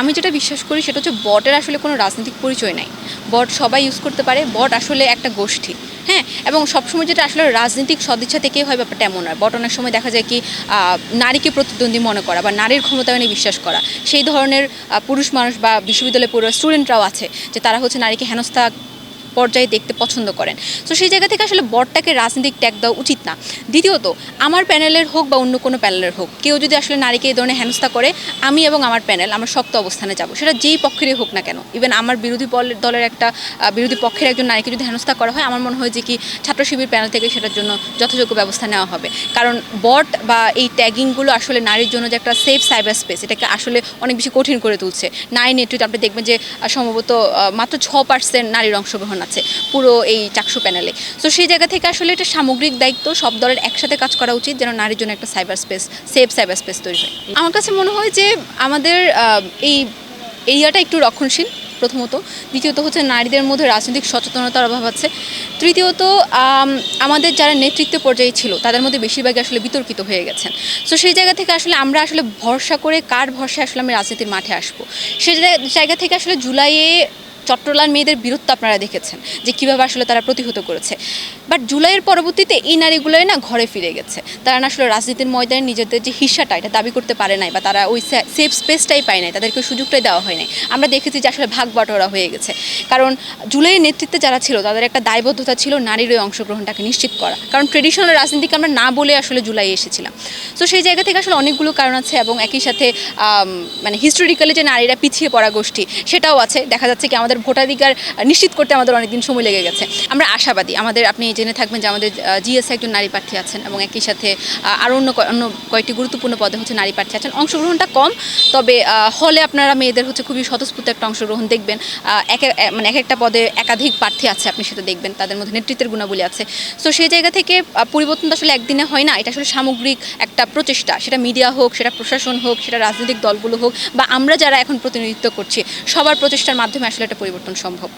আমি যেটা বিশ্বাস করি সেটা হচ্ছে বটের আসলে কোনো রাজনৈতিক পরিচয় নাই। বট সবাই ইউজ করতে পারে, বট আসলে একটা গোষ্ঠী। হ্যাঁ? এবং সবসময় যেটা আসলে রাজনৈতিক সদিচ্ছা থেকেই হয় ব্যাপারটা এমন নয়। বট অনেক সময় দেখা যায় কি নারীকে প্রতিদ্বন্দ্বী মনে করা বা নারীর ক্ষমতায়নে বিশ্বাস করা। সেই ধরনের পুরুষ মানুষ বা বিশ্ববিদ্যালয়ে পড়ুয়া স্টুডেন্টরাও আছে যে তারা হচ্ছে নারীকে হেনস্থা পর্যায়ে দেখতে পছন্দ করেন। তো সেই জায়গা থেকে আসলে বটটাকে রাজনৈতিক ট্যাগ দেওয়া উচিত না। দ্বিতীয়ত, আমার প্যানেলের হোক বা অন্য কোনো প্যানেলের হোক, কেউ যদি আসলে নারীকে এই ধরনের হেনস্থা করে, আমি এবং আমার প্যানেল, আমরা শক্ত অবস্থানে যাব। সেটা যেই পক্ষেরই হোক না কেন। ইভেন আমার বিরোধী দলের একটা বিরোধী পক্ষের একজন নারীকে যদি হেনস্থা করা হয়, আমার মনে হয় যে কি ছাত্র শিবির প্যানেল থেকে সেটার জন্য যথাযোগ্য ব্যবস্থা নেওয়া হবে। কারণ বট বা এই ট্যাগিংগুলো আসলে নারীর জন্য যে একটা সেফ সাইবার স্পেস এটাকে আসলে অনেক বেশি কঠিন করে তুলছে। নারী নেতৃত্বে আপনি দেখবেন যে সম্ভবত মাত্র ছ পার্সেন্ট নারীর অংশগ্রহণ আছে, পুরো এই চাকসু প্যানেলে তো সেই জায়গা থেকে আসলে এটা সামগ্রিক দায়িত্ব, সব দলের একসাথে কাজ করা উচিত যেন নারীর জন্য একটা cyber space safe cyber space তৈরি হয়। আমার কাছে মনে হয় যে আমাদের এই এরিয়াটা একটু রক্ষণশীল, প্রথমত। দ্বিতীয়ত হচ্ছে নারীদের মধ্যে রাজনৈতিক সচেতনতার অভাব আছে। তৃতীয়ত আমাদের যারা নেতৃত্ব পর্যায়ে ছিল, তাদের মধ্যে বেশিরভাগই আসলে বিতর্কিত হয়ে গেছেন। তো সেই জায়গা থেকে আসলে আমরা আসলে ভরসা করে কার ভরসায় আসলে আমি রাজনীতির মাঠে আসব। সেই জায়গা থেকে আসলে জুলাইয়ে চট্টলার মেয়েদের বীরত্ব আপনারা দেখেছেন, যে কীভাবে আসলে তারা প্রতিহত করেছে। বাট জুলাইয়ের পরবর্তীতে এই নারীগুলোই না ঘরে ফিরে গেছে। তারা না আসলে রাজনীতির ময়দানে নিজেদের যে হিসাটা, এটা দাবি করতে পারে নাই বা তারা ওই সেফ স্পেসটাই পায় নাই, তাদেরকে সুযোগটাই দেওয়া হয় নাই। আমরা দেখেছি যে আসলে ভাগ বাটোয়ারা হয়ে গেছে। কারণ জুলাইয়ের নেতৃত্বে যারা ছিল, তাদের একটা দায়বদ্ধতা ছিল নারীর ওই অংশগ্রহণটাকে নিশ্চিত করা। কারণ ট্রেডিশনাল রাজনীতিকে আমরা না বলে আসলে জুলাই এসেছিলাম। তো সেই জায়গা থেকে আসলে অনেকগুলো কারণ আছে এবং একই সাথে মানে হিস্টোরিক্যালি যে নারীরা পিছিয়ে পড়া গোষ্ঠী, সেটাও আছে। দেখা যাচ্ছে কি আমাদের ভোটাধিকার নিশ্চিত করতে আমাদের অনেকদিন সময় লেগে গেছে। আমরা আশাবাদী। আমাদের, আপনি জেনে থাকবেন যে আমাদের জিএস একজন নারী প্রার্থী আছেন এবং একই সাথে আরও অন্য অন্য কয়েকটি গুরুত্বপূর্ণ পদে হচ্ছে নারী প্রার্থী আছেন। অংশগ্রহণটা কম, তবে হলে আপনারা মেয়েদের হচ্ছে খুবই স্বতঃস্ফূর্ত একটা অংশগ্রহণ দেখবেন। এক মানে এক, একটা পদে একাধিক প্রার্থী আছে, আপনি সেটা দেখবেন। তাদের মধ্যে নেতৃত্বের গুণাবলী আছে। সো সেই জায়গা থেকে পরিবর্তন আসলে একদিনে হয় না। এটা আসলে সামগ্রিক একটা প্রচেষ্টা। সেটা মিডিয়া হোক, সেটা প্রশাসন হোক, সেটা রাজনৈতিক দলগুলো হোক, বা আমরা যারা এখন প্রতিনিধিত্ব করছি, সবার প্রচেষ্টার মাধ্যমে আসলে একটা পরিবর্তন সম্ভব।